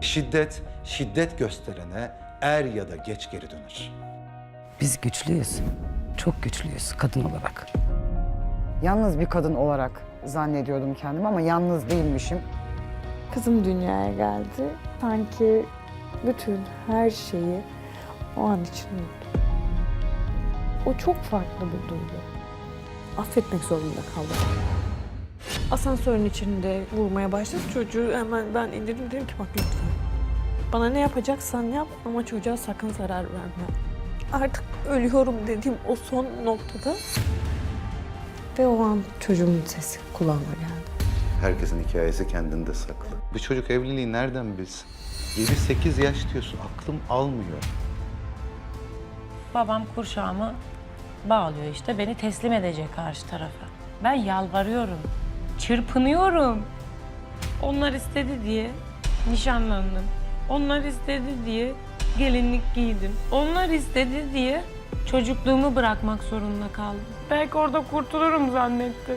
Şiddet, şiddet gösterene er ya da geç geri döner. Biz güçlüyüz. Çok güçlüyüz kadın olarak. Yalnız bir kadın olarak zannediyordum kendimi ama yalnız değilmişim. Kızım dünyaya geldi. Sanki bütün her şeyi o an için unuttum. O çok farklı bir duygu. Affetmek zorunda kaldım. Asansörün içinde vurmaya başladı çocuğu hemen ben indirdim dedim ki bak lütfen. Bana ne yapacaksan yap ama çocuğa sakın zarar verme. Artık ölüyorum dediğim o son noktada ve o an çocuğumun sesi kulağıma geldi. Herkesin hikayesi kendinde saklı. Bir çocuk evliliği nereden bilsin? 7-8 yaş diyorsun, aklım almıyor. Babam kurşağımı bağlıyor işte beni teslim edecek karşı tarafa. Ben yalvarıyorum, çırpınıyorum. Onlar istedi diye nişanlandım. Onlar istedi diye gelinlik giydim. Onlar istedi diye çocukluğumu bırakmak zorunda kaldım. Belki orada kurtulurum zannettim.